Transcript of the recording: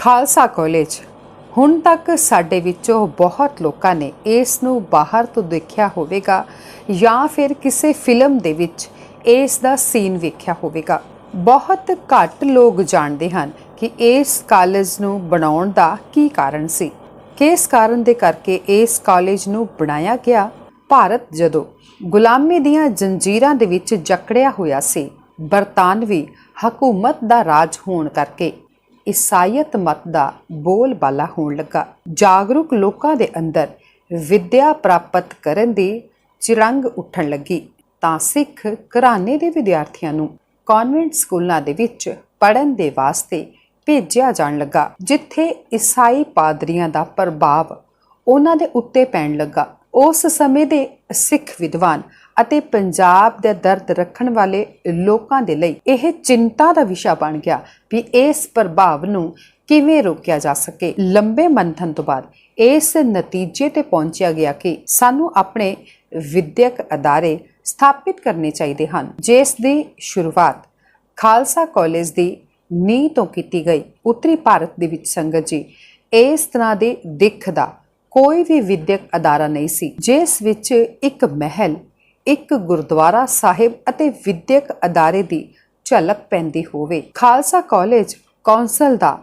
Khalsa college, ਹੁਣ ਤੱਕ ਸਾਡੇ ਵਿੱਚੋਂ ਬਹੁਤ ਲੋਕਾਂ ਨੇ ਇਸ ਨੂੰ ਬਾਹਰ ਤੋਂ ਦੇਖਿਆ ਹੋਵੇਗਾ ਜਾਂ ਫਿਰ ਕਿਸੇ ਫਿਲਮ ਦੇ ਵਿੱਚ ਇਸ ਦਾ ਸੀਨ ਵੇਖਿਆ ਹੋਵੇਗਾ। ਬਹੁਤ ਘੱਟ ਲੋਕ ਜਾਣਦੇ ਹਨ ਕਿ ਇਸ ਕਾਲਜ ਨੂੰ ਬਣਾਉਣ ਦਾ ਕੀ ਕਾਰਨ ਸੀ। ਕਿਸ ਕਾਰਨ ਦੇ ਕਰਕੇ ਇਸ ਕਾਲਜ ਨੂੰ ਬਣਾਇਆ ਗਿਆ? ਭਾਰਤ ਜਦੋਂ ਗੁਲਾਮੀ ਦੀਆਂ ਜੰਜੀਰਾਂ ਦੇ ਵਿੱਚ ਜਕੜਿਆ ਹੋਇਆ ਸੀ, ਬਰਤਾਨਵੀ ਹਕੂਮਤ ਦਾ ਰਾਜ ਹੋਣ ਕਰਕੇ ਈਸਾਈਅਤ ਮਤ ਦਾ ਬੋਲਬਾਲਾ ਹੋਣ ਲੱਗਾ। ਜਾਗਰੂਕ ਲੋਕਾਂ ਦੇ ਅੰਦਰ ਵਿੱਦਿਆ ਪ੍ਰਾਪਤ ਕਰਨ ਦੀ ਚਿਰੰਗ ਉੱਠਣ ਲੱਗੀ। ਤਾਂ ਸਿੱਖ ਘਰਾਣੇ ਦੇ ਵਿਦਿਆਰਥੀਆਂ ਨੂੰ ਕਨਵੈਂਟ ਸਕੂਲਾਂ ਦੇ ਵਿੱਚ ਪੜ੍ਹਨ ਦੇ ਵਾਸਤੇ ਭੇਜਿਆ ਜਾਣ ਲੱਗਾ, ਜਿੱਥੇ ਈਸਾਈ ਪਾਦਰੀਆਂ ਦਾ ਪ੍ਰਭਾਵ ਉਹਨਾਂ ਦੇ ਉੱਤੇ ਪੈਣ ਲੱਗਾ। ਉਸ ਸਮੇਂ ਦੇ ਸਿੱਖ ਵਿਦਵਾਨ ਅਤੇ ਪੰਜਾਬ ਦੇ ਦਰਦ ਰੱਖਣ ਵਾਲੇ ਲੋਕਾਂ ਦੇ ਲਈ ਇਹ ਚਿੰਤਾ ਦਾ ਵਿਸ਼ਾ ਬਣ ਗਿਆ ਵੀ ਇਸ ਪ੍ਰਭਾਵ ਨੂੰ ਕਿਵੇਂ ਰੋਕਿਆ ਜਾ ਸਕੇ। ਲੰਬੇ ਮੰਥਨ ਤੋਂ ਬਾਅਦ ਇਸ ਨਤੀਜੇ ਤੇ ਪਹੁੰਚਿਆ ਗਿਆ ਕਿ ਸਾਨੂੰ ਆਪਣੇ ਵਿਦਿਅਕ ਅਦਾਰੇ ਸਥਾਪਿਤ ਕਰਨੇ ਚਾਹੀਦੇ ਹਨ। ਜਿਸ ਦੀ ਸ਼ੁਰੂਆਤ ਖਾਲਸਾ ਕਾਲਜ ਦੀ ਨੀਂਹ ਤੋਂ ਕੀਤੀ ਗਈ। ਉੱਤਰੀ ਭਾਰਤ ਦੇ ਵਿੱਚ ਸੰਗਤ ਜੀ, ਇਸ ਤਰ੍ਹਾਂ ਦੇ ਦਿੱਖ ਦਾ ਕੋਈ ਵੀ ਵਿਦਿਅਕ ਅਦਾਰਾ ਨਹੀਂ ਸੀ। ਜਿਸ ਵਿੱਚ ਇੱਕ ਮਹਿਲ ਇੱਕ ਗੁਰਦੁਆਰਾ ਸਾਹਿਬ ਅਤੇ ਵਿਦਿਅਕ ਅਦਾਰੇ ਦੀ ਝਲਕ ਪੈਂਦੀ ਹੋਵੇ। ਖਾਲਸਾ ਕਾਲਜ ਕੌਂਸਲ ਦਾ